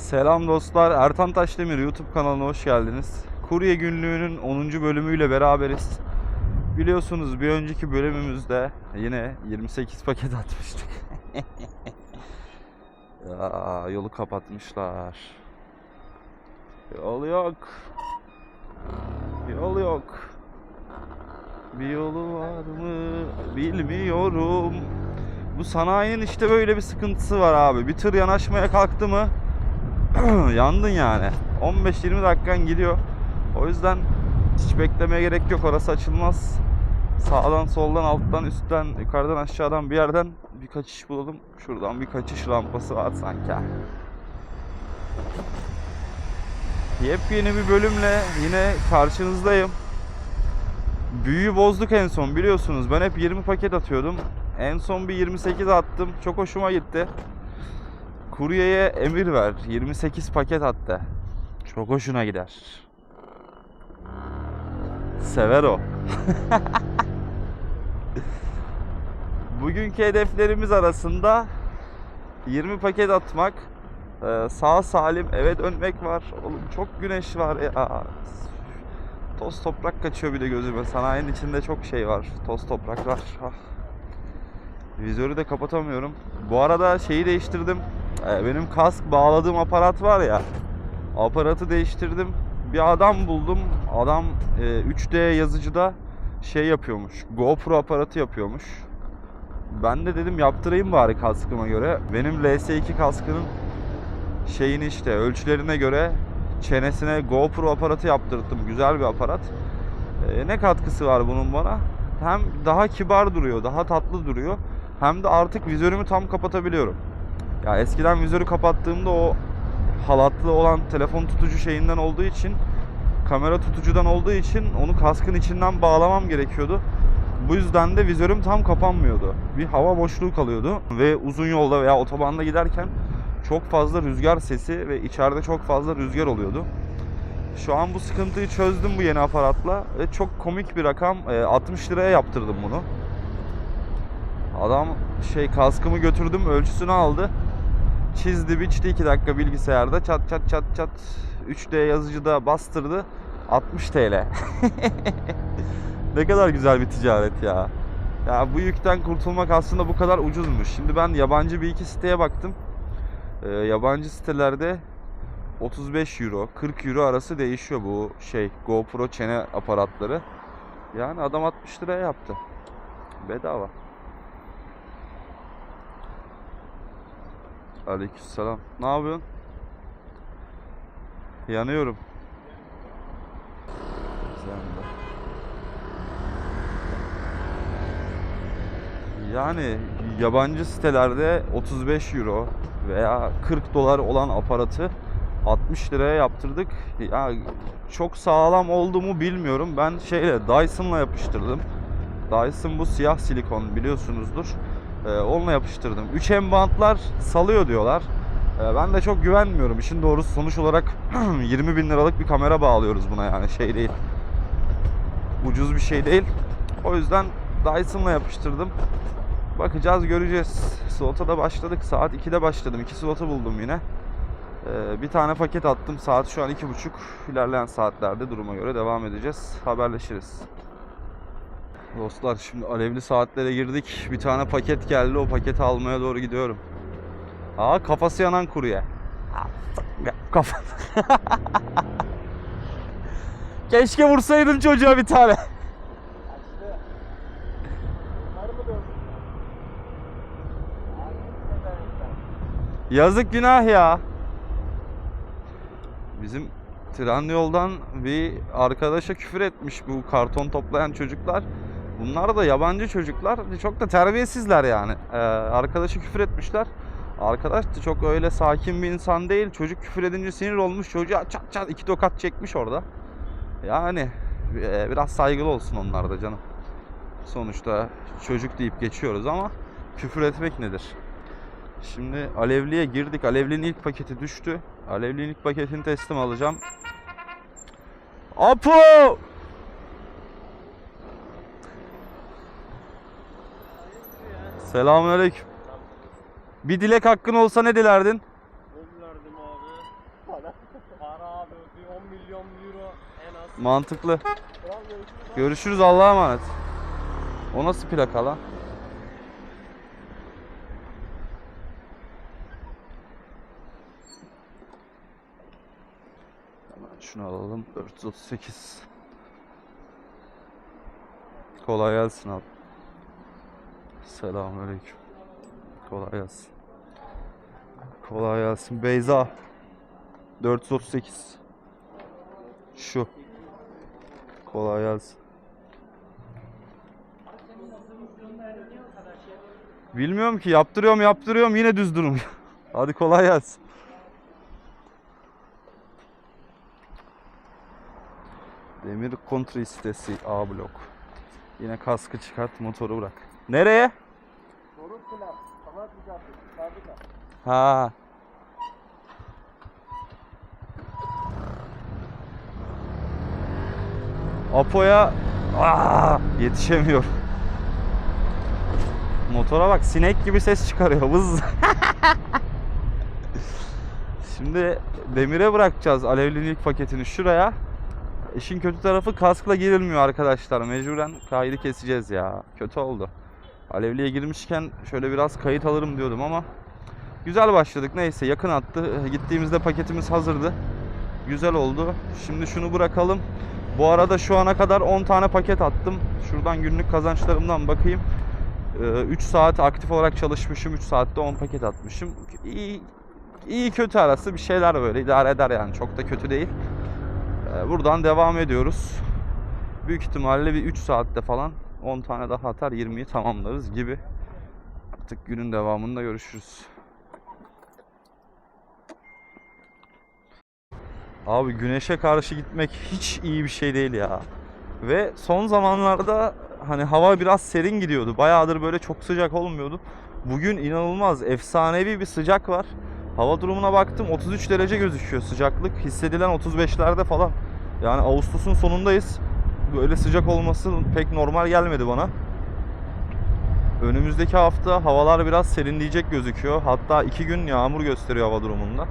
Selam dostlar. Ertan Taşdemir YouTube kanalına hoş geldiniz. Kurye günlüğünün 10. bölümüyle beraberiz. Biliyorsunuz bir önceki bölümümüzde yine 28 paket atmıştık. ya, yolu kapatmışlar. Yol yok. Yol yok. Bir yolu var mı bilmiyorum. Bu sanayinin işte böyle bir sıkıntısı var abi. Bir tır yanaşmaya kalktı mı yandın yani. 15-20 dakikan gidiyor. O yüzden hiç beklemeye gerek yok. Orası açılmaz. Sağdan, soldan, alttan, üstten, yukarıdan, aşağıdan bir yerden bir kaçış bulalım. Şuradan bir kaçış rampası var sanki. Yepyeni bir bölümle yine karşınızdayım. Büyüyü bozduk en son biliyorsunuz. Ben hep 20 paket atıyordum. En son bir 28 attım. Çok hoşuma gitti. Kuryeye emir ver. 28 paket attı. Çok hoşuna gider. Sever o. Bugünkü hedeflerimiz arasında 20 paket atmak, ee, sağ salim eve dönmek var. Oğlum çok güneş var ya. Toz toprak kaçıyor bir de gözüme. Sanayinin içinde çok şey var. Toz toprak var. Ah. Vizörü de kapatamıyorum. Bu arada şeyi değiştirdim. Ee, Benim kask bağladığım aparat var ya. Aparatı değiştirdim. Bir adam buldum. Adam e, 3D yazıcıda şey yapıyormuş. GoPro aparatı yapıyormuş. Ben de dedim yaptırayım bari kaskıma göre. Benim LS2 kaskının şeyini işte ölçülerine göre çenesine GoPro aparatı yaptırdım. Güzel bir aparat. Ee, ne katkısı var bunun bana? Hem daha kibar duruyor, daha tatlı duruyor. Hem de artık vizörümü tam kapatabiliyorum. Ya eskiden vizörü kapattığımda o halatlı olan telefon tutucu şeyinden olduğu için kamera tutucudan olduğu için onu kaskın içinden bağlamam gerekiyordu. Bu yüzden de vizörüm tam kapanmıyordu. Bir hava boşluğu kalıyordu ve uzun yolda veya otobanda giderken çok fazla rüzgar sesi ve içeride çok fazla rüzgar oluyordu. Şu an bu sıkıntıyı çözdüm bu yeni aparatla ve çok komik bir rakam e, 60 liraya yaptırdım bunu. Adam şey kaskımı götürdüm ölçüsünü aldı. Çizdi biçti 2 dakika bilgisayarda çat çat çat çat 3D yazıcıda bastırdı 60 TL. ne kadar güzel bir ticaret ya. Ya bu yükten kurtulmak aslında bu kadar ucuzmuş. Şimdi ben yabancı bir iki siteye baktım. Ee, yabancı sitelerde 35 euro, 40 euro arası değişiyor bu şey GoPro çene aparatları. Yani adam 60 liraya yaptı. Bedava. Aleykümselam. Ne yapıyorsun? Yanıyorum. Yani yabancı sitelerde 35 euro veya 40 dolar olan aparatı 60 liraya yaptırdık. Ya çok sağlam oldu mu bilmiyorum. Ben şeyle Dyson'la yapıştırdım. Dyson bu siyah silikon biliyorsunuzdur. Ee, onunla yapıştırdım. 3M bantlar salıyor diyorlar. Ee, ben de çok güvenmiyorum. İşin doğrusu sonuç olarak 20 bin liralık bir kamera bağlıyoruz buna yani şey değil. Ucuz bir şey değil. O yüzden Dyson'la yapıştırdım. Bakacağız göreceğiz. Slota da başladık. Saat 2'de başladım. 2 slotu buldum yine. Ee, bir tane paket attım. Saat şu an 2.30. İlerleyen saatlerde duruma göre devam edeceğiz. Haberleşiriz. Dostlar şimdi alevli saatlere girdik. Bir tane paket geldi. O paketi almaya doğru gidiyorum. Aa kafası yanan kurye. Kafa. Keşke vursaydın çocuğa bir tane. Yazık günah ya. Bizim tren yoldan bir arkadaşa küfür etmiş bu karton toplayan çocuklar. Bunlar da yabancı çocuklar. Çok da terbiyesizler yani. Ee, arkadaşı küfür etmişler. Arkadaş da çok öyle sakin bir insan değil. Çocuk küfür edince sinir olmuş. Çocuğa çat çat iki tokat çekmiş orada. Yani e, biraz saygılı olsun onlar da canım. Sonuçta çocuk deyip geçiyoruz ama küfür etmek nedir? Şimdi Alevli'ye girdik. Alevli'nin ilk paketi düştü. Alevli'nin ilk paketini teslim alacağım. Apo! Selamünaleyküm. Bir dilek hakkın olsa ne dilerdin? Dilerdim abi. Para abi bir 10 milyon euro en az. Mantıklı. Görüşürüz Allah'a emanet. O nasıl plaka lan? Hemen şunu alalım. 438. Kolay gelsin abi. Selamünaleyküm. Kolay gelsin. Kolay gelsin. Beyza. 438. Şu. Kolay gelsin. Bilmiyorum ki yaptırıyorum yaptırıyorum yine düz durmuyor. Hadi kolay gelsin. Demir kontra sitesi A blok. Yine kaskı çıkart motoru bırak. Nereye? Ha. Apo'ya Aa, yetişemiyor. Motora bak sinek gibi ses çıkarıyor. Vız. Şimdi demire bırakacağız alevlilik paketini şuraya. İşin kötü tarafı kaskla girilmiyor arkadaşlar. Mecburen kaydı keseceğiz ya. Kötü oldu. Alevliye girmişken şöyle biraz kayıt alırım diyordum ama güzel başladık. Neyse yakın attı. Gittiğimizde paketimiz hazırdı. Güzel oldu. Şimdi şunu bırakalım. Bu arada şu ana kadar 10 tane paket attım. Şuradan günlük kazançlarımdan bakayım. 3 saat aktif olarak çalışmışım. 3 saatte 10 paket atmışım. İyi, iyi kötü arası bir şeyler böyle idare eder yani. Çok da kötü değil. Ee, Buradan devam ediyoruz. Büyük ihtimalle bir 3 saatte falan 10 tane daha atar 20'yi tamamlarız gibi. Artık günün devamında görüşürüz. Abi güneşe karşı gitmek hiç iyi bir şey değil ya. Ve son zamanlarda hani hava biraz serin gidiyordu. Bayağıdır böyle çok sıcak olmuyordu. Bugün inanılmaz efsanevi bir sıcak var. Hava durumuna baktım 33 derece gözüküyor sıcaklık. Hissedilen 35'lerde falan. Yani Ağustos'un sonundayız. Böyle sıcak olması pek normal gelmedi bana. Önümüzdeki hafta havalar biraz serinleyecek gözüküyor. Hatta iki gün yağmur gösteriyor hava durumunda.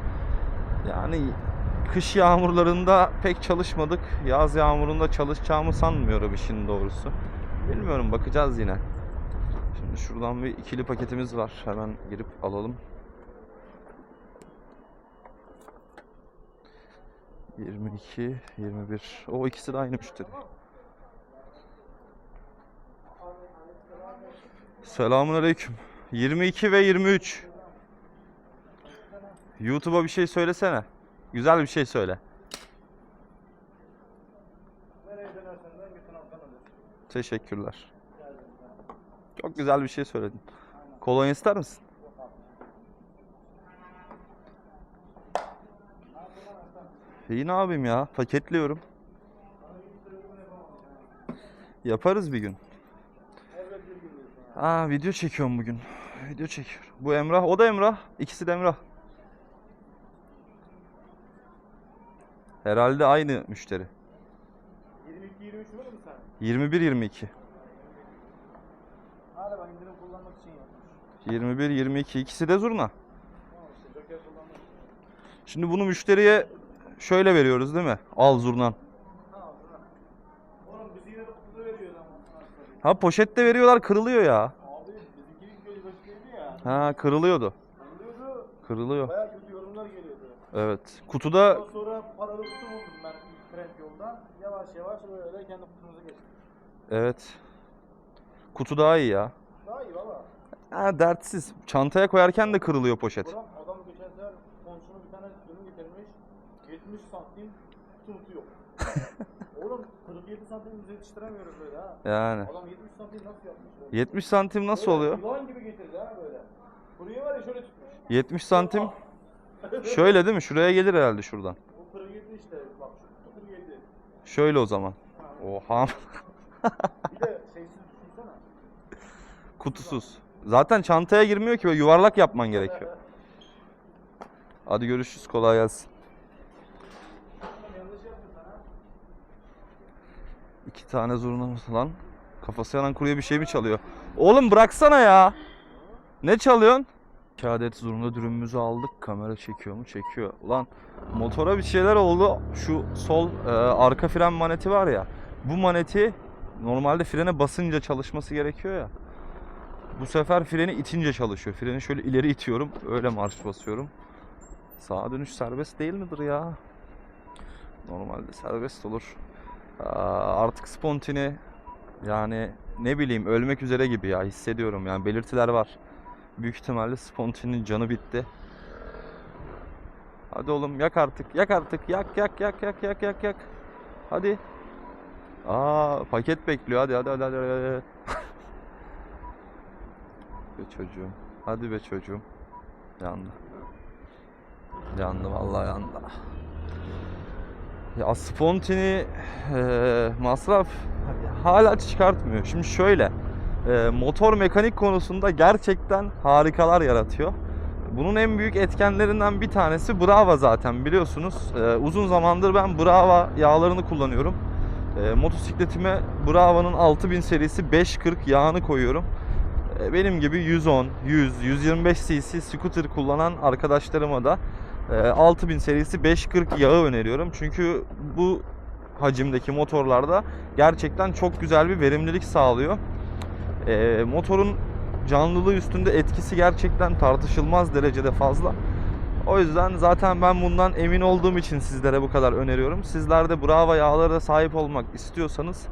Yani kış yağmurlarında pek çalışmadık. Yaz yağmurunda çalışacağımı sanmıyorum işin doğrusu. Bilmiyorum bakacağız yine. Şimdi şuradan bir ikili paketimiz var. Hemen girip alalım. 22, 21. O ikisi de aynı müşteri. Selamun aleyküm. 22 ve 23. YouTube'a bir şey söylesene. Güzel bir şey söyle. Teşekkürler. Çok güzel bir şey söyledin. Kolonya ister misin? İyi ne yapayım ya? Paketliyorum. Yaparız bir gün. Aa video çekiyorum bugün. Video çekiyorum. Bu Emrah, o da Emrah. İkisi de Emrah. Herhalde aynı müşteri. 22 23 var mı sen? 21 22. Hala ben indirim kullanmak için yapmış. 21 22 ikisi de zurna. Şimdi bunu müşteriye şöyle veriyoruz değil mi? Al zurnan. Tamam tamam. Oğlum bizi yine de kutuda veriyor ama. Ha poşette veriyorlar kırılıyor ya. Abi bizimki göz başıydı ya. Ha kırılıyordu. Kırılıyor. Baya kötü yorumlar geliyordu. Evet. Kutuda Ondan sonra paralı kutu buldum ben ilk trend yoldan. Yavaş yavaş böyle kendi kutumuza geçtik. evet. Kutu daha iyi ya. Daha iyi valla. Ha dertsiz. Çantaya koyarken de kırılıyor poşet. Ulan 70 santimimizi yetiştiremiyoruz böyle ha. Yani. Adam 70 santim nasıl yapmış? Böyle? 70 santim nasıl böyle, oluyor? Yılan gibi getirdi ha böyle. Burayı var ya şöyle tutmuş. 70 santim. şöyle değil mi? Şuraya gelir herhalde şuradan. O pırı geldi işte. Bak şu pırı geldi. Şöyle o zaman. Ha. Oha. bir de şeysiz düşünsene. Kutusuz. Zaten çantaya girmiyor ki böyle yuvarlak yapman gerekiyor. Hadi görüşürüz. Kolay gelsin. İki tane zurnamız lan. Kafası yanan kuruya bir şey mi çalıyor? Oğlum bıraksana ya. Ne çalıyorsun? İki adet zurna dürümümüzü aldık. Kamera çekiyor mu? Çekiyor. Ulan motora bir şeyler oldu. Şu sol e, arka fren maneti var ya. Bu maneti normalde frene basınca çalışması gerekiyor ya. Bu sefer freni itince çalışıyor. Freni şöyle ileri itiyorum. Öyle marş basıyorum. Sağa dönüş serbest değil midir ya? Normalde serbest olur. Artık spontini yani ne bileyim ölmek üzere gibi ya hissediyorum yani belirtiler var. Büyük ihtimalle spontinin canı bitti. Hadi oğlum yak artık yak artık yak yak yak yak yak yak yak. Hadi. Aa paket bekliyor hadi hadi hadi hadi. hadi. be çocuğum. Hadi be çocuğum. Yandı. Yandı vallahi yandı. Ya spontini eee, masraf hala çıkartmıyor. Şimdi şöyle eee, motor mekanik konusunda gerçekten harikalar yaratıyor. Bunun en büyük etkenlerinden bir tanesi Brava zaten biliyorsunuz. Eee, uzun zamandır ben Brava yağlarını kullanıyorum. Eee, motosikletime Brava'nın 6000 serisi 540 yağını koyuyorum. Eee, benim gibi 110, 100, 125 cc scooter kullanan arkadaşlarıma da 6000 serisi 540 yağı öneriyorum. Çünkü bu hacimdeki motorlarda gerçekten çok güzel bir verimlilik sağlıyor. Ee, motorun canlılığı üstünde etkisi gerçekten tartışılmaz derecede fazla. O yüzden zaten ben bundan emin olduğum için sizlere bu kadar öneriyorum. Sizler de Brava yağlara sahip olmak istiyorsanız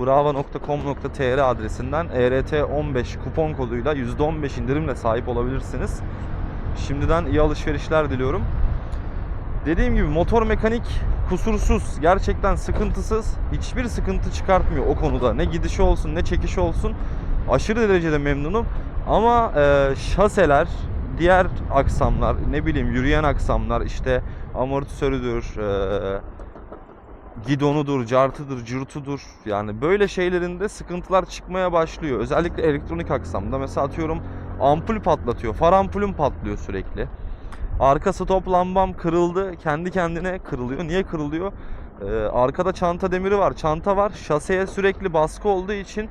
brava.com.tr adresinden E ERT15 kupon koduyla %15 indirimle sahip olabilirsiniz. Şimdiden iyi alışverişler diliyorum. Dediğim gibi motor mekanik kusursuz, gerçekten sıkıntısız. Hiçbir sıkıntı çıkartmıyor o konuda. Ne gidişi olsun ne çekişi olsun. Aşırı derecede memnunum. Ama e, şaseler, diğer aksamlar, ne bileyim yürüyen aksamlar, işte amortisörüdür, e, gidonudur, cartıdır, cırtudur. Yani böyle şeylerinde sıkıntılar çıkmaya başlıyor. Özellikle elektronik aksamda. Mesela atıyorum ampul patlatıyor. Far ampulüm patlıyor sürekli. Arka stop lambam kırıldı. Kendi kendine kırılıyor. Niye kırılıyor? Ee, arkada çanta demiri var. Çanta var. Şaseye sürekli baskı olduğu için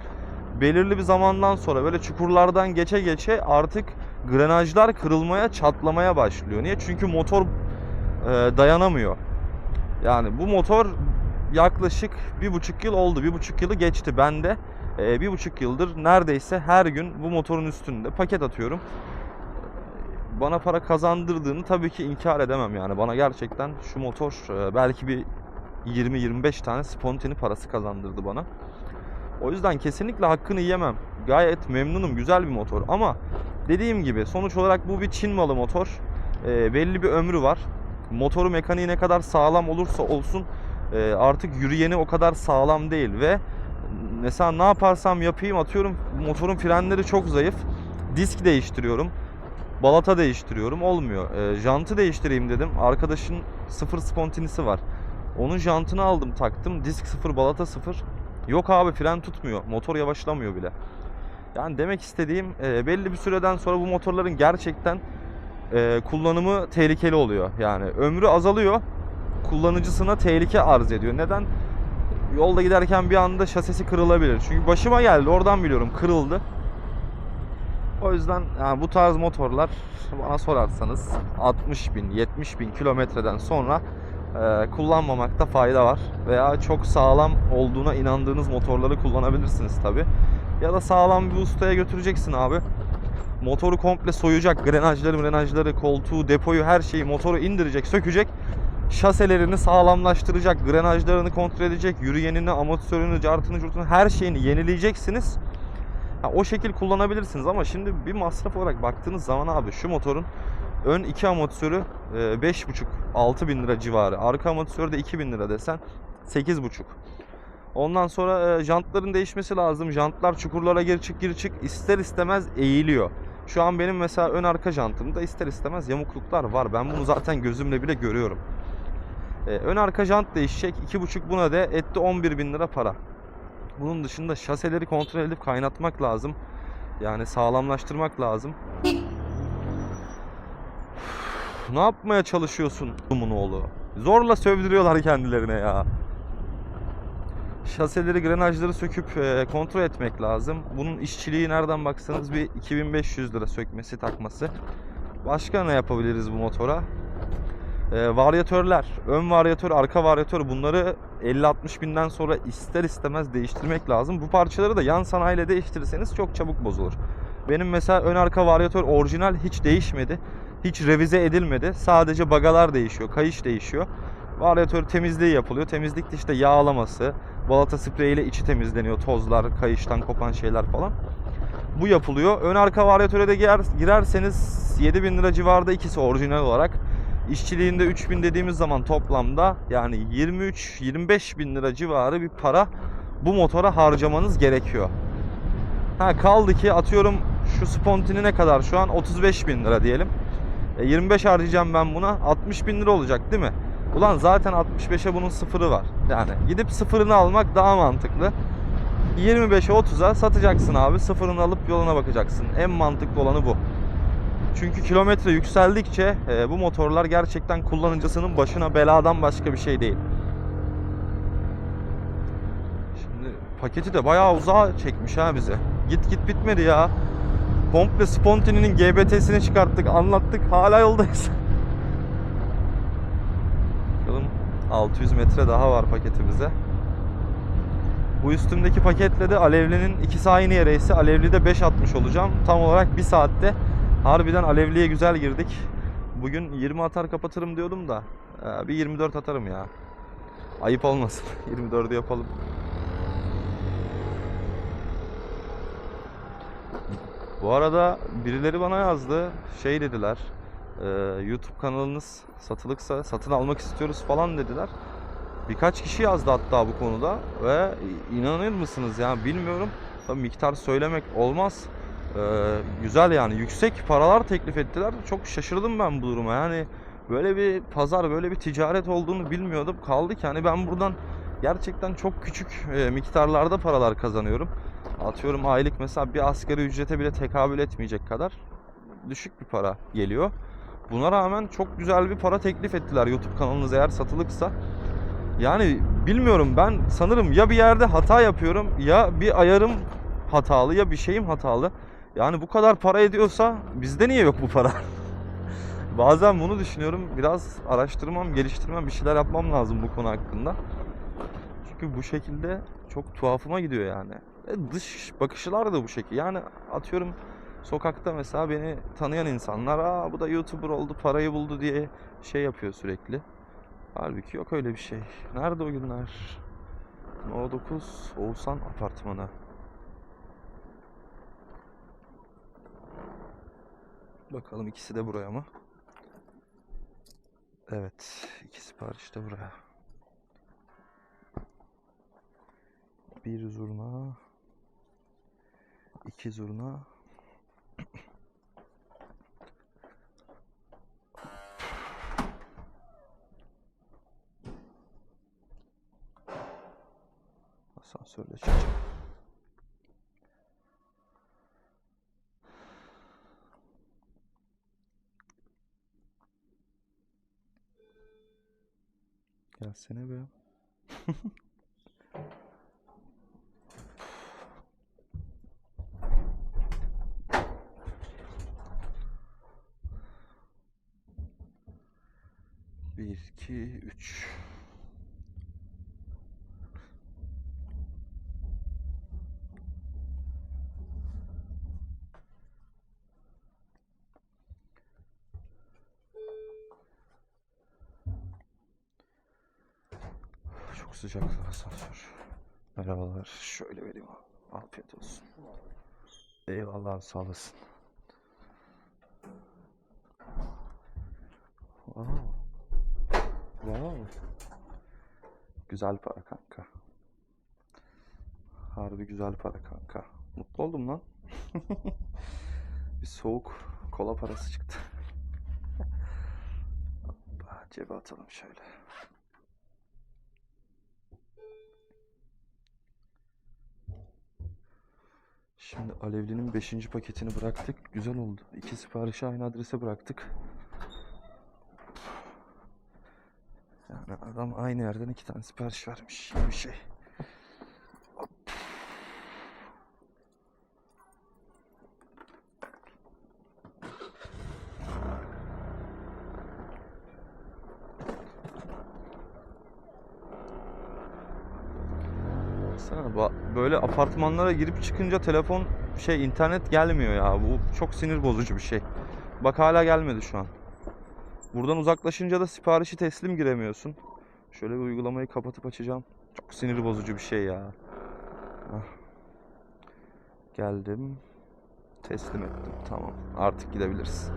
belirli bir zamandan sonra böyle çukurlardan geçe geçe artık grenajlar kırılmaya, çatlamaya başlıyor. Niye? Çünkü motor e, dayanamıyor. Yani bu motor yaklaşık bir buçuk yıl oldu. Bir buçuk yılı geçti bende. Ee, bir buçuk yıldır neredeyse her gün bu motorun üstünde paket atıyorum. Bana para kazandırdığını tabii ki inkar edemem yani. Bana gerçekten şu motor e, belki bir 20-25 tane spontini parası kazandırdı bana. O yüzden kesinlikle hakkını yemem. Gayet memnunum. Güzel bir motor ama dediğim gibi sonuç olarak bu bir Çin malı motor. Ee, belli bir ömrü var. Motoru mekaniği ne kadar sağlam olursa olsun e, artık yürüyeni o kadar sağlam değil ve mesela ne yaparsam yapayım atıyorum motorun frenleri çok zayıf. Disk değiştiriyorum. Balata değiştiriyorum olmuyor. E, jantı değiştireyim dedim. Arkadaşın sıfır spontinisi var. Onun jantını aldım taktım. Disk sıfır balata sıfır. Yok abi fren tutmuyor. Motor yavaşlamıyor bile. Yani demek istediğim e, belli bir süreden sonra bu motorların gerçekten e, kullanımı tehlikeli oluyor. Yani ömrü azalıyor. Kullanıcısına tehlike arz ediyor. Neden? Yolda giderken bir anda şasisi kırılabilir. Çünkü başıma geldi. Oradan biliyorum. Kırıldı. O yüzden yani bu tarz motorlar bana sorarsanız 60 bin, 70 bin kilometreden sonra e, kullanmamakta fayda var. Veya çok sağlam olduğuna inandığınız motorları kullanabilirsiniz tabi. Ya da sağlam bir ustaya götüreceksin abi. Motoru komple soyacak. Grenajları, grenajları, koltuğu, depoyu, her şeyi motoru indirecek, sökecek. Şaselerini sağlamlaştıracak. Grenajlarını kontrol edecek. Yürüyenini, amortisörünü, cartını, curtunu her şeyini yenileyeceksiniz. Ha, o şekil kullanabilirsiniz ama şimdi bir masraf olarak baktığınız zaman abi şu motorun ön iki amortisörü e, 5,5-6 bin lira civarı. Arka amortisörü de 2 bin lira desen 8,5. Ondan sonra e, jantların değişmesi lazım. Jantlar çukurlara gir çık gir çık ister istemez eğiliyor. Şu an benim mesela ön arka jantımda ister istemez yamukluklar var. Ben bunu zaten gözümle bile görüyorum. E, ön arka jant değişecek. 2,5 buna de etti 11 bin lira para. Bunun dışında şaseleri kontrol edip kaynatmak lazım. Yani sağlamlaştırmak lazım. ne yapmaya çalışıyorsun bunun oğlu? Zorla sövdürüyorlar kendilerine ya. Şaseleri, grenajları söküp e, kontrol etmek lazım. Bunun işçiliği nereden baksanız bir 2500 lira sökmesi, takması. Başka ne yapabiliriz bu motora? Ee, varyatörler, ön varyatör, arka varyatör bunları 50-60 binden sonra ister istemez değiştirmek lazım. Bu parçaları da yan sanayiyle değiştirirseniz çok çabuk bozulur. Benim mesela ön arka varyatör orijinal hiç değişmedi. Hiç revize edilmedi. Sadece bagalar değişiyor, kayış değişiyor. Varyatör temizliği yapılıyor. Temizlikte işte yağlaması, balata spreyiyle içi temizleniyor. Tozlar, kayıştan kopan şeyler falan. Bu yapılıyor. Ön arka varyatöre de girer, girerseniz 7000 lira civarında ikisi orijinal olarak. İşçiliğinde 3000 dediğimiz zaman toplamda yani 23-25 bin lira civarı bir para bu motora harcamanız gerekiyor. Ha kaldı ki atıyorum şu spontini ne kadar şu an 35 bin lira diyelim. E, 25 harcayacağım ben buna 60 bin lira olacak değil mi? Ulan zaten 65'e bunun sıfırı var. Yani gidip sıfırını almak daha mantıklı. 25'e 30'a satacaksın abi. Sıfırını alıp yoluna bakacaksın. En mantıklı olanı bu. Çünkü kilometre yükseldikçe e, bu motorlar gerçekten kullanıcısının başına beladan başka bir şey değil. Şimdi paketi de bayağı uzağa çekmiş ha bize. Git git bitmedi ya. Komple Spontini'nin GBT'sini çıkarttık, anlattık. Hala yoldayız. Bakalım 600 metre daha var paketimize. Bu üstümdeki paketle de Alevli'nin ikisi aynı yere ise Alevli'de 5 atmış olacağım. Tam olarak bir saatte harbiden Alevli'ye güzel girdik. Bugün 20 atar kapatırım diyordum da e, bir 24 atarım ya. Ayıp olmasın. 24'ü yapalım. Bu arada birileri bana yazdı. Şey dediler. e, YouTube kanalınız satılıksa satın almak istiyoruz falan dediler. Birkaç kişi yazdı hatta bu konuda ve inanır mısınız ya bilmiyorum. Tabii miktar söylemek olmaz. Ee, güzel yani yüksek paralar teklif ettiler. Çok şaşırdım ben bu duruma. Yani böyle bir pazar, böyle bir ticaret olduğunu bilmiyordum. Kaldı ki hani ben buradan gerçekten çok küçük e, miktarlarda paralar kazanıyorum. Atıyorum aylık mesela bir asgari ücrete bile tekabül etmeyecek kadar düşük bir para geliyor. Buna rağmen çok güzel bir para teklif ettiler YouTube kanalınız eğer satılıksa. Yani bilmiyorum ben sanırım ya bir yerde hata yapıyorum ya bir ayarım hatalı ya bir şeyim hatalı. Yani bu kadar para ediyorsa bizde niye yok bu para? Bazen bunu düşünüyorum. Biraz araştırmam, geliştirmem, bir şeyler yapmam lazım bu konu hakkında. Çünkü bu şekilde çok tuhafıma gidiyor yani. E dış bakışlar da bu şekilde. Yani atıyorum sokakta mesela beni tanıyan insanlar aa bu da YouTuber oldu, parayı buldu diye şey yapıyor sürekli. Halbuki yok öyle bir şey. Nerede o günler? No 9 Oğuzhan Apartmanı. Bakalım ikisi de buraya mı? Evet, iki sipariş de buraya. Bir zurna, iki zurna, asansörle çıkacağım. Gelsene be. Bir, iki, üç. Çok sıcak asansör. Merhabalar. Şöyle vereyim abi. Afiyet olsun. Eyvallah sağ olasın. Wow. Wow. Güzel para kanka. Harbi güzel para kanka. Mutlu oldum lan. Bir soğuk kola parası çıktı. Cebe atalım şöyle. Şimdi Alevli'nin 5. paketini bıraktık. Güzel oldu. İki siparişi aynı adrese bıraktık. Yani adam aynı yerden iki tane sipariş vermiş. İyi bir şey. Apartmanlara girip çıkınca telefon şey internet gelmiyor ya. Bu çok sinir bozucu bir şey. Bak hala gelmedi şu an. Buradan uzaklaşınca da siparişi teslim giremiyorsun. Şöyle bir uygulamayı kapatıp açacağım. Çok sinir bozucu bir şey ya. Geldim. Teslim ettim. Tamam. Artık gidebiliriz.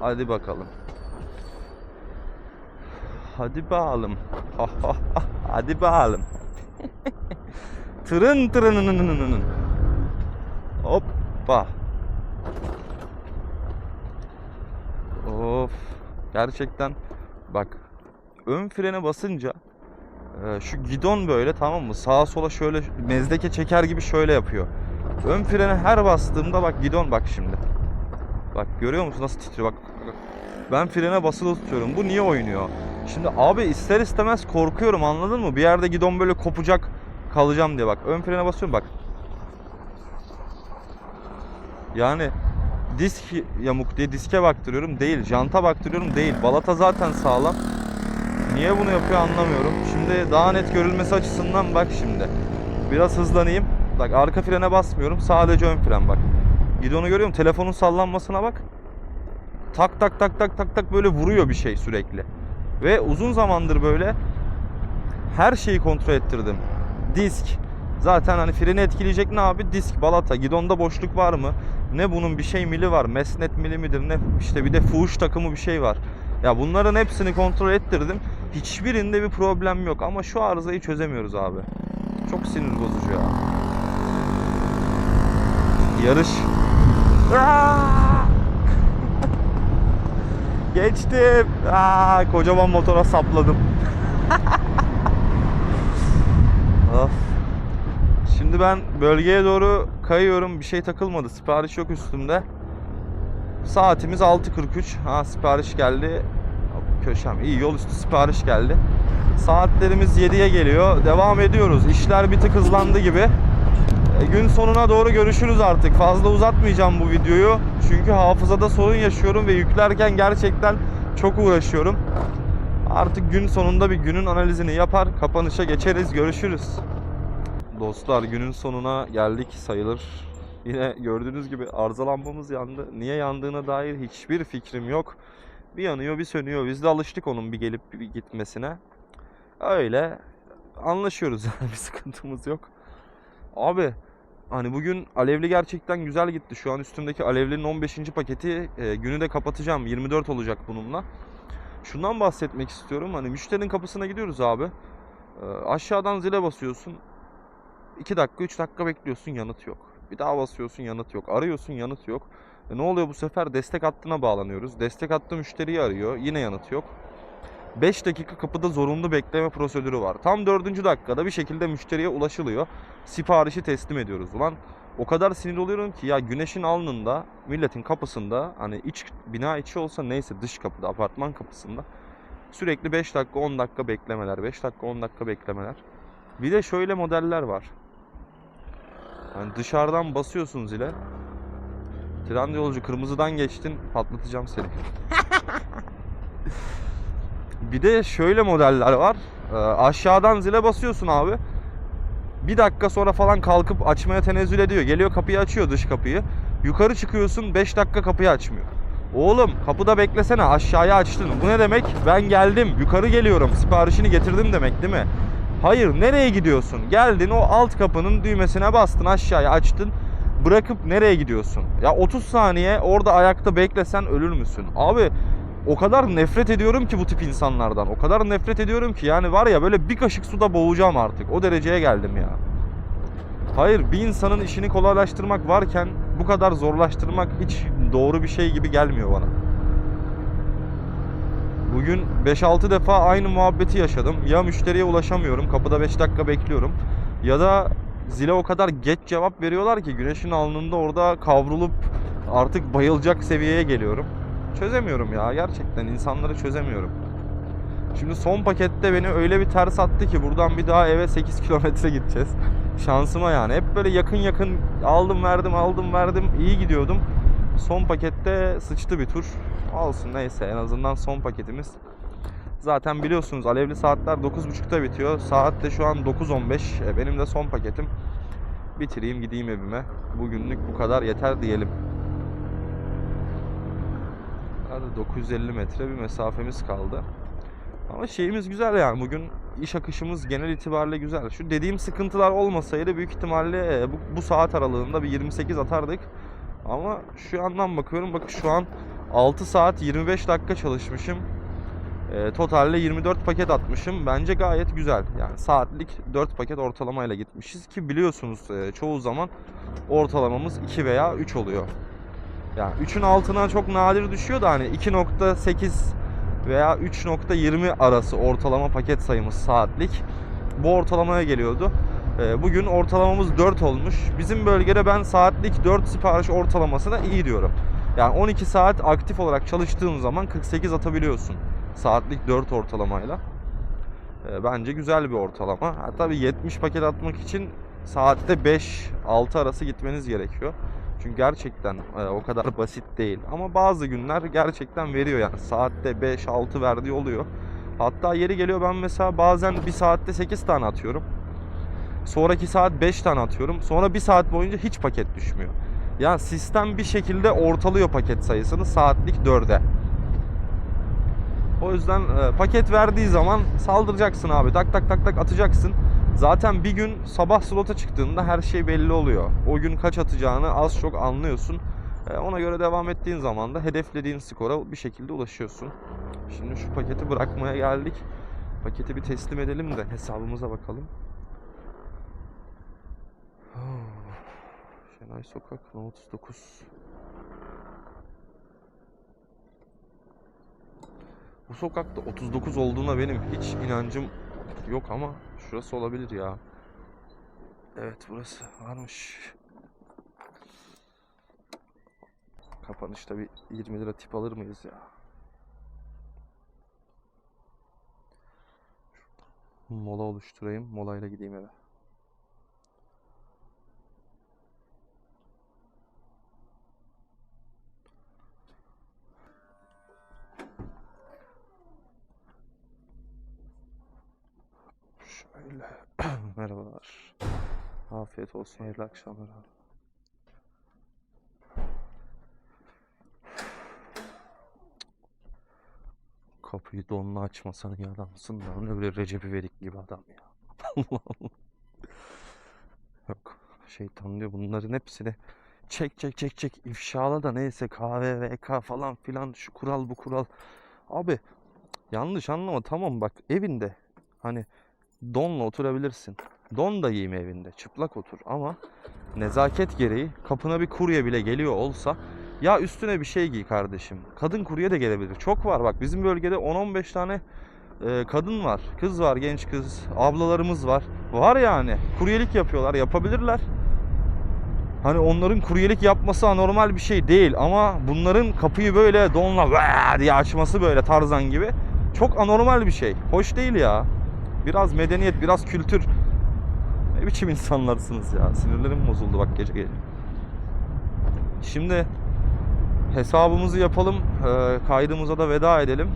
Hadi bakalım. Hadi bakalım. Hadi bakalım. Tırın tırınınınının. Hoppa. Of. Gerçekten bak ön frene basınca e, şu gidon böyle tamam mı? Sağa sola şöyle mezdeke çeker gibi şöyle yapıyor. Ön frene her bastığımda bak gidon bak şimdi. Bak görüyor musun nasıl titriyor bak. Ben frene basılı tutuyorum. Bu niye oynuyor? Şimdi abi ister istemez korkuyorum anladın mı? Bir yerde gidon böyle kopacak kalacağım diye bak. Ön frene basıyorum bak. Yani disk yamuk diye diske baktırıyorum değil. Janta baktırıyorum değil. Balata zaten sağlam. Niye bunu yapıyor anlamıyorum. Şimdi daha net görülmesi açısından bak şimdi. Biraz hızlanayım. Bak arka frene basmıyorum. Sadece ön fren bak. Gidonu görüyor musun? Telefonun sallanmasına bak. Tak tak tak tak tak tak böyle vuruyor bir şey sürekli. Ve uzun zamandır böyle her şeyi kontrol ettirdim. Disk. Zaten hani freni etkileyecek ne abi? Disk, balata. Gidonda boşluk var mı? Ne bunun bir şey mili var? Mesnet mili midir? Ne işte bir de fuhuş takımı bir şey var. Ya bunların hepsini kontrol ettirdim. Hiçbirinde bir problem yok ama şu arızayı çözemiyoruz abi. Çok sinir bozucu ya. Yarış. Geçtim. Aa, kocaman motora sapladım. of. Şimdi ben bölgeye doğru kayıyorum. Bir şey takılmadı. Sipariş yok üstümde. Saatimiz 6.43. Ha sipariş geldi. Köşem. İyi yol üstü sipariş geldi. Saatlerimiz 7'ye geliyor. Devam ediyoruz. İşler bir tık hızlandı gibi. E, gün sonuna doğru görüşürüz artık. Fazla uzatmayacağım bu videoyu. Çünkü hafızada sorun yaşıyorum ve yüklerken gerçekten çok uğraşıyorum. Artık gün sonunda bir günün analizini yapar, kapanışa geçeriz. Görüşürüz. Dostlar günün sonuna geldik sayılır. Yine gördüğünüz gibi arıza lambamız yandı. Niye yandığına dair hiçbir fikrim yok. Bir yanıyor bir sönüyor. Biz de alıştık onun bir gelip bir gitmesine. Öyle anlaşıyoruz yani bir sıkıntımız yok. Abi hani bugün alevli gerçekten güzel gitti. Şu an üstümdeki alevlinin 15. paketi e, günü de kapatacağım. 24 olacak bununla. Şundan bahsetmek istiyorum. Hani müşterinin kapısına gidiyoruz abi. E, aşağıdan zile basıyorsun. 2 dakika 3 dakika bekliyorsun yanıt yok. Bir daha basıyorsun yanıt yok. Arıyorsun yanıt yok. E, ne oluyor bu sefer? Destek hattına bağlanıyoruz. Destek hattı müşteriyi arıyor. Yine yanıt yok. 5 dakika kapıda zorunlu bekleme prosedürü var. Tam 4. dakikada bir şekilde müşteriye ulaşılıyor. Siparişi teslim ediyoruz. Ulan o kadar sinir oluyorum ki ya güneşin alnında milletin kapısında hani iç bina içi olsa neyse dış kapıda apartman kapısında sürekli 5 dakika 10 dakika beklemeler 5 dakika 10 dakika beklemeler. Bir de şöyle modeller var. Hani dışarıdan basıyorsun zile. Tren yolcu kırmızıdan geçtin patlatacağım seni. Bir de şöyle modeller var. Ee, aşağıdan zile basıyorsun abi. Bir dakika sonra falan kalkıp açmaya tenezzül ediyor. Geliyor kapıyı açıyor dış kapıyı. Yukarı çıkıyorsun 5 dakika kapıyı açmıyor. Oğlum kapıda beklesene aşağıya açtın. Bu ne demek? Ben geldim yukarı geliyorum siparişini getirdim demek değil mi? Hayır nereye gidiyorsun? Geldin o alt kapının düğmesine bastın aşağıya açtın. Bırakıp nereye gidiyorsun? Ya 30 saniye orada ayakta beklesen ölür müsün? Abi o kadar nefret ediyorum ki bu tip insanlardan. O kadar nefret ediyorum ki yani var ya böyle bir kaşık suda boğulacağım artık. O dereceye geldim ya. Hayır bir insanın işini kolaylaştırmak varken bu kadar zorlaştırmak hiç doğru bir şey gibi gelmiyor bana. Bugün 5-6 defa aynı muhabbeti yaşadım. Ya müşteriye ulaşamıyorum, kapıda 5 dakika bekliyorum. Ya da zile o kadar geç cevap veriyorlar ki güneşin alnında orada kavrulup artık bayılacak seviyeye geliyorum. Çözemiyorum ya gerçekten insanları çözemiyorum. Şimdi son pakette beni öyle bir ters attı ki buradan bir daha eve 8 kilometre gideceğiz. Şansıma yani. Hep böyle yakın yakın aldım verdim aldım verdim iyi gidiyordum. Son pakette sıçtı bir tur. Olsun neyse en azından son paketimiz. Zaten biliyorsunuz alevli saatler 9.30'da bitiyor. Saat de şu an 9.15. E, Benim de son paketim. Bitireyim gideyim evime. Bugünlük bu kadar yeter diyelim. Hadi 950 metre bir mesafemiz kaldı. Ama şeyimiz güzel yani bugün iş akışımız genel itibariyle güzel. Şu dediğim sıkıntılar olmasaydı büyük ihtimalle e, bu, bu saat aralığında bir 28 atardık. Ama şu yandan bakıyorum bakın şu an 6 saat 25 dakika çalışmışım. E, totalde 24 paket atmışım. Bence gayet güzel. Yani saatlik 4 paket ortalamayla gitmişiz ki biliyorsunuz e, çoğu zaman ortalamamız 2 veya 3 oluyor. Yani 3'ün altına çok nadir düşüyor da hani 2.8 veya 3.20 arası ortalama paket sayımız saatlik. Bu ortalamaya geliyordu. Ee, Bugün ortalamamız 4 olmuş. Bizim bölgede ben saatlik 4 sipariş ortalamasına iyi diyorum. Yani 12 saat aktif olarak çalıştığın zaman 48 atabiliyorsun. Saatlik 4 ortalamayla. Ee, Bence güzel bir ortalama. Ha, tabii 70 paket atmak için saatte 5-6 arası gitmeniz gerekiyor. Çünkü gerçekten e, o kadar basit değil. Ama bazı günler gerçekten veriyor yani. Saatte 5-6 verdiği oluyor. Hatta yeri geliyor ben mesela bazen bir saatte 8 tane atıyorum. Sonraki saat 5 tane atıyorum. Sonra bir saat boyunca hiç paket düşmüyor. Yani sistem bir şekilde ortalıyor paket sayısını saatlik 4'e. O yüzden e, paket verdiği zaman saldıracaksın abi. Tak tak tak tak atacaksın. Zaten bir gün sabah slota çıktığında her şey belli oluyor. O gün kaç atacağını az çok anlıyorsun. E, Ona göre devam ettiğin zaman da hedeflediğin skora bir şekilde ulaşıyorsun. Şimdi şu paketi bırakmaya geldik. Paketi bir teslim edelim de hesabımıza bakalım. Şenay Sokak No 39. Bu sokakta 39 olduğuna benim hiç inancım yok ama şurası olabilir ya. Evet burası varmış. Kapanışta bir 20 lira tip alır mıyız ya? Mola oluşturayım. Molayla gideyim eve. Şöyle. Merhabalar. Afiyet olsun. Hayırlı akşamlar abi. Kapıyı donla açmasan iyi adamsın da ne böyle Recep İvedik gibi adam ya. Allah. Yok. Şeytan diyor bunların hepsini çek çek çek çek ifşala da neyse KVVK falan filan şu kural bu kural. Abi yanlış anlama tamam bak evinde hani donla oturabilirsin. Don da giyme evinde çıplak otur ama nezaket gereği kapına bir kurye bile geliyor olsa ya üstüne bir şey giy kardeşim. Kadın kurye de gelebilir. Çok var bak bizim bölgede 10-15 tane e, kadın var. Kız var genç kız. Ablalarımız var. Var yani. Kuryelik yapıyorlar. Yapabilirler. Hani onların kuryelik yapması anormal bir şey değil ama bunların kapıyı böyle donla diye açması böyle tarzan gibi çok anormal bir şey. Hoş değil ya. Biraz medeniyet, biraz kültür. Ne biçim insanlarsınız ya. Sinirlerim bozuldu bak gece gece. Şimdi hesabımızı yapalım. Ee, kaydımıza da veda edelim.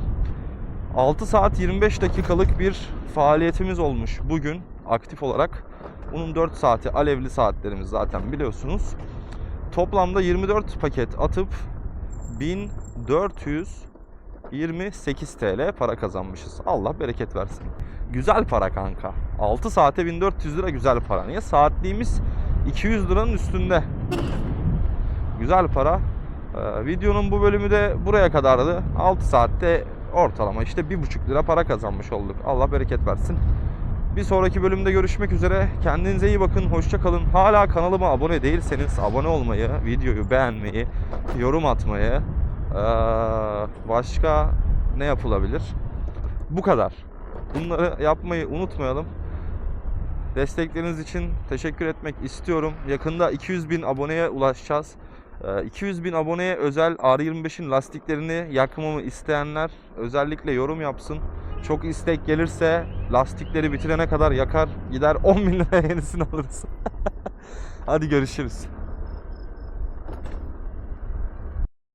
6 saat 25 dakikalık bir faaliyetimiz olmuş bugün aktif olarak. Bunun 4 saati alevli saatlerimiz zaten biliyorsunuz. Toplamda 24 paket atıp 1428 TL para kazanmışız. Allah bereket versin. Güzel para kanka. 6 saate 1400 lira güzel para. Niye? Saatliğimiz 200 liranın üstünde. Güzel para. Ee, videonun bu bölümü de buraya kadardı. 6 saatte ortalama işte 1,5 lira para kazanmış olduk. Allah bereket versin. Bir sonraki bölümde görüşmek üzere. Kendinize iyi bakın. Hoşça kalın. Hala kanalıma abone değilseniz abone olmayı, videoyu beğenmeyi, yorum atmayı, ee, başka ne yapılabilir? Bu kadar. Bunları yapmayı unutmayalım. Destekleriniz için teşekkür etmek istiyorum. Yakında 200 bin aboneye ulaşacağız. Ee, 200 bin aboneye özel R25'in lastiklerini yakmamı isteyenler özellikle yorum yapsın. Çok istek gelirse lastikleri bitirene kadar yakar gider 10 bin liraya yenisini alırız. Hadi görüşürüz.